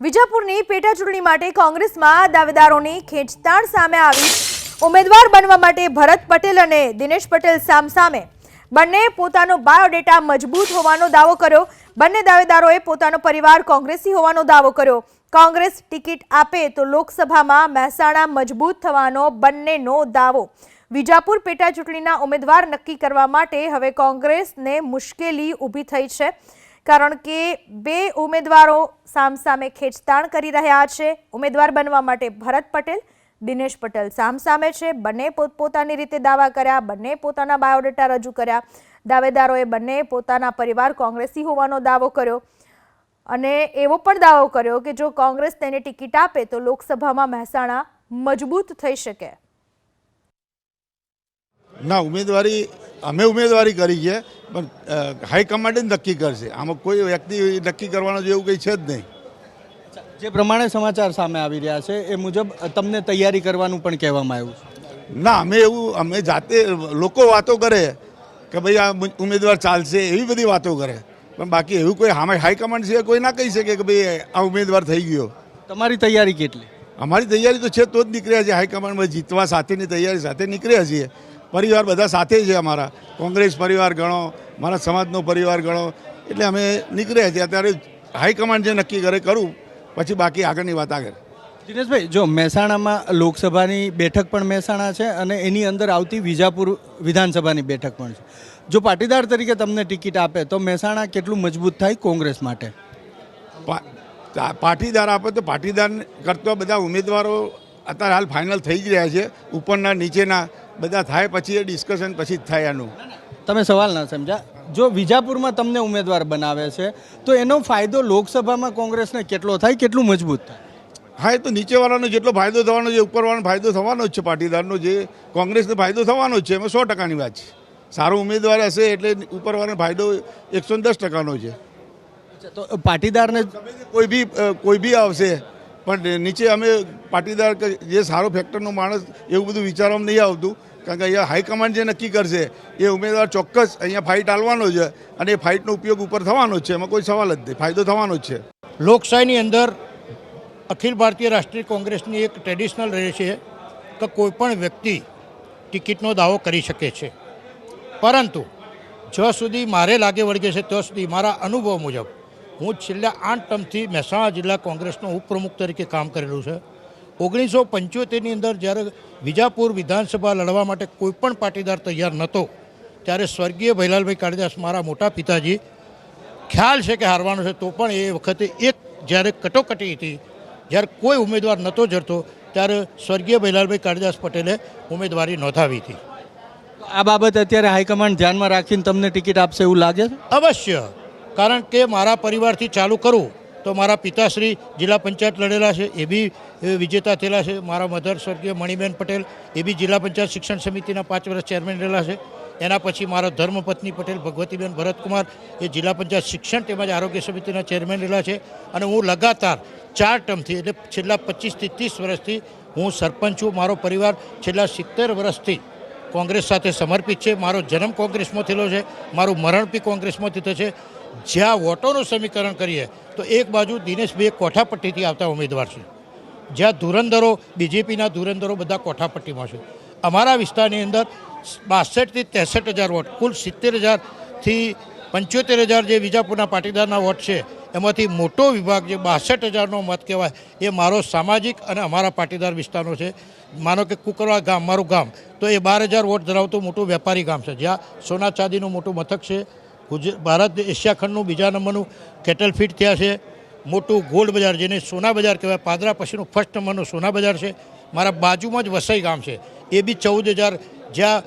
વિજાપુરની પેટા ચૂંટણી માટે કોંગ્રેસમાં દાવેદારોની ખેંચતાણ સામે આવી. ઉમેદવાર બનવા માટે ભરત પટેલ અને દિનેશ પટેલ સામસામે. બંને પોતાનો બાયોડેટા મજબૂત હોવાનો દાવો કર્યો. બંને દાવેદારોએ પોતાનો પરિવાર કોંગ્રેસી હોવાનો દાવો કર્યો. કોંગ્રેસ ટિકિટ આપે તો લોકસભામાં મહેસાણા મજબૂત થવાનો બંનેનો દાવો. વિજાપુર પેટા ચૂંટણીના ઉમેદવાર નક્કી કરવા માટે હવે કોંગ્રેસને મુશ્કેલી ઊભી થઈ છે. કારણ કે બે ઉમેદવારો સામસામે ખેંચતાણ કરી રહ્યા છે. ઉમેદવાર બનવા માટે ભરત પટેલ, દિનેશ પટેલ સામસામે છે. બંને પોતપોતાની રીતે દાવા કર્યા, બંને પોતાના બાયોડેટા રજૂ કર્યા. દાવેદારોએ બંને પોતાના પરિવાર કોંગ્રેસી હોવાનો દાવો કર્યો. અને એવો પણ દાવો કર્યો કે જો કોંગ્રેસ તેને ટિકિટ આપે તો લોકસભામાં મહેસાણા મજબૂત થઈ શકે. ના, ઉમેદવારી અમે ઉમેદવારી કરી છે પણ હાઈકમાન્ડ જ નક્કી કરશે. આમાં કોઈ વ્યક્તિ નક્કી કરવાનું જેવું કંઈ છે જ નહીં. જે પ્રમાણે સમાચાર સામે આવી રહ્યા છે એ મુજબ તમને તૈયારી કરવાનું પણ કહેવામાં આવ્યું છે? ના અમે એવું અમે જાતે લોકો વાતો કરે કે ભાઈ આ ઉમેદવાર ચાલશે એવી બધી વાતો કરે. પણ બાકી એવું કોઈ હામે હાઈકમાન્ડ છે કોઈ ના કહી શકે કે ભાઈ આ ઉમેદવાર થઈ ગયો. તમારી તૈયારી કેટલી? અમારી તૈયારી તો છે તો જ નીકળ્યા છે હાઈકમાન્ડમાં જીતવા સાથેની તૈયારી સાથે નીકળ્યા છીએ. પરિવાર બધા સાથે છે અમારા. કોંગ્રેસ પરિવાર ગણો મારા સમાજનો પરિવાર ગણો. એટલે અમે નીકળ્યા છીએ અત્યારે હાઈકમાન્ડ જે નક્કી કરે કરું. પછી બાકી આગળની વાત આગળ. દિનેશભાઈ જો મહેસાણામાં લોકસભાની બેઠક પણ મહેસાણા છે અને એની અંદર આવતી વિજાપુર વિધાનસભાની બેઠક પણ છે. જો પાટીદાર તરીકે તમને ટિકિટ આપે તો મહેસાણા કેટલું મજબૂત થાય કોંગ્રેસ માટે? પાટીદાર આપે તો પાટીદાર કરતા બધા ઉમેદવારો અત્યારે હાલ ફાઇનલ થઈ જ રહ્યા છે. ઉપરના નીચેના બધા થાય પછી એ ડિસ્કશન પછી જ થાય આનું. તમે સવાલ ના સમજ્યા. જો વિજાપુરમાં તમને ઉમેદવાર બનાવે છે તો એનો ફાયદો લોકસભામાં કોંગ્રેસને કેટલો થાય કેટલું મજબૂત થાય? હા એ તો નીચેવાળાનો જેટલો ફાયદો થવાનો છે ઉપરવાળાનો ફાયદો થવાનો જ છે પાટીદારનો જે કોંગ્રેસને ફાયદો થવાનો જ છે એમાં સો ટકાની વાત છે. સારો ઉમેદવાર હશે એટલે ઉપરવાળાનો ફાયદો એકસો દસ ટકાનો છે. તો પાટીદારને કોઈ બી કોઈ બી આવશે પણ નીચે અમે પાટીદાર જે સારો ફેક્ટરનો માણસ, એવું બધું વિચારવામાં નહીં આવતું. કારણ કે અહીંયા હાઈકમાન્ડ જે નક્કી કરશે, એ ઉમેદવાર ચોક્કસ અહીંયા ફાઇટ આલવાનો છે અને એ ફાઇટનો ઉપયોગ ઉપર થવાનો જ છે. એમાં કોઈ સવાલ જ નહીં. ફાયદો થવાનો જ છે. લોકશાહીની અંદર અખિલ ભારતીય રાષ્ટ્રીય કોંગ્રેસની એક ટ્રેડિશનલ રહે છે કે કોઈ પણ વ્યક્તિ ટિકિટનો દાવો કરી શકે છે. પરંતુ, જ્યાં સુધી મારે લાગે વળગે છે, ત્યાં સુધી મારા અનુભવ મુજબ હું છેલ્લા આઠ ટર્મથી મહેસાણા જિલ્લા કોંગ્રેસનો ઉપપ્રમુખ તરીકે કામ કરેલું છે. ઓગણીસો પંચોતેરની અંદર જ્યારે વિજાપુર વિધાનસભા લડવા માટે કોઈપણ પાટીદાર તૈયાર નહોતો ત્યારે સ્વર્ગીય ભૈલાલભાઈ કાળીદાસ મારા મોટા પિતાજી ખ્યાલ છે કે હારવાનો છે તો પણ એ વખતે એક જ્યારે કટોકટી હતી જ્યારે કોઈ ઉમેદવાર નહોતો જડતો ત્યારે સ્વર્ગીય ભૈલાલભાઈ કાળીદાસ પટેલે ઉમેદવારી નોંધાવી હતી. આ બાબત અત્યારે હાઈકમાન્ડ ધ્યાનમાં રાખીને તમને ટિકિટ આપશે એવું લાગે છે? અવશ્ય. કારણ કે મારા પરિવારથી ચાલુ કરું, તો મારા પિતાશ્રી જિલ્લા પંચાયત લડેલા છે, એ બી વિજેતા થયેલા છે. મારા મધર સ્વર્ગીય મણિબેન પટેલ, એ બી જિલ્લા પંચાયત શિક્ષણ સમિતિના પાંચ વર્ષ ચેરમેન રહેલા છે. એના પછી મારો ધર્મપત્ની પટેલ, ભગવતીબેન ભરતકુમાર, એ જિલ્લા પંચાયત શિક્ષણ તેમજ આરોગ્ય સમિતિના ચેરમેન રહેલા છે અને હું લગાતાર ચાર ટર્મથી એટલે છેલ્લા પચીસથી ત્રીસ વર્ષથી હું સરપંચ છું. મારો પરિવાર છેલ્લા સિત્તેર વર્ષથી કોંગ્રેસ સાથે સમર્પિત છે. મારો જન્મ કોંગ્રેસમાં થયેલો છે. મારું મરણ બી કોંગ્રેસમાં થયું છે. જ્યાં વોટોનું સમીકરણ કરીએ, તો એક બાજુ દિનેશભાઈ કોઠાપટ્ટીથી આવતા ઉમેદવાર છે. જ્યાં ધુરંધરો, બીજેપીના ધુરંધરો બધા કોઠાપટ્ટીમાં છે. અમારા વિસ્તારની અંદર બાસઠથી ત્રેસઠ હજાર વોટ, કુલ સિત્તેર હજારથી પંચોતેર હજાર જે વિજાપુરના પાટીદારના વોટ છે, એમાંથી મોટો વિભાગ જે બાસઠ હજારનો મત કહેવાય, એ મારો સામાજિક અને અમારા પાટીદાર વિસ્તારનો છે. માનો કે કુકરવા ગામ, મારું ગામ, તો એ બાર હજાર વોટ ધરાવતું મોટું વેપારી ગામ છે, જ્યાં સોના ચાંદીનું મોટું મથક છે ગુજરાત ભારત એશિયા ખંડનું બીજા નંબરનું કેટલ ફીટ થયા છે. મોટું ગોલ્ડ બજાર જેને સોના બજાર કહેવાય પાદરા પછીનું ફર્સ્ટ નંબરનું સોના બજાર છે. મારા બાજુમાં જ વસઈ ગામ છે. એ બી ચૌદ હજાર જ્યાં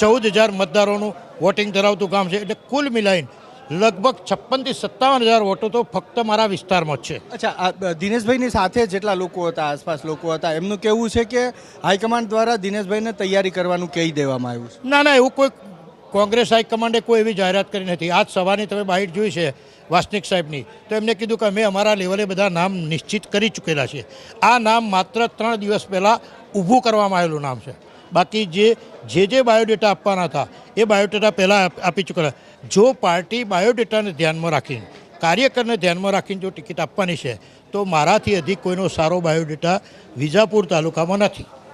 ચૌદ હજાર મતદારોનું વોટિંગ ધરાવતું ગામ છે. એટલે કુલ મિલાઈને લગભગ છપ્પનથી સત્તાવન હજાર વોટો તો ફક્ત મારા વિસ્તારમાં જ છે. અચ્છા આ દિનેશભાઈની સાથે જેટલા લોકો હતા આસપાસ લોકો હતા એમનું કહેવું છે કે હાઈકમાન્ડ દ્વારા દિનેશભાઈને તૈયારી કરવાનું કહી દેવામાં આવ્યું છે? ના ના એવું કોઈ કોંગ્રેસ હાઈકમાન્ડે કોઈ એવી જાહેરાત કરી નથી. આજ સવારની તમે બાઇટ જોઈ છે વાસનિક સાહેબની. તો એમને કીધું કે અમે અમારા લેવલે બધા નામ નિશ્ચિત કરી ચૂકેલા છે આ નામ માત્ર ત્રણ દિવસ પહેલાં ઊભું કરવામાં આવેલું નામ છે. બાકી જે જે જે બાયોડેટા આપવાના હતા, એ બાયોડેટા પહેલાં આપી ચૂકેલા. જો પાર્ટી બાયોડેટાને ધ્યાનમાં રાખીને, કાર્યકરને ધ્યાનમાં રાખીને જો ટિકિટ આપવાની છે, તો મારાથી અધિક કોઈનો સારો બાયોડેટા વિજાપુર તાલુકામાં નથી.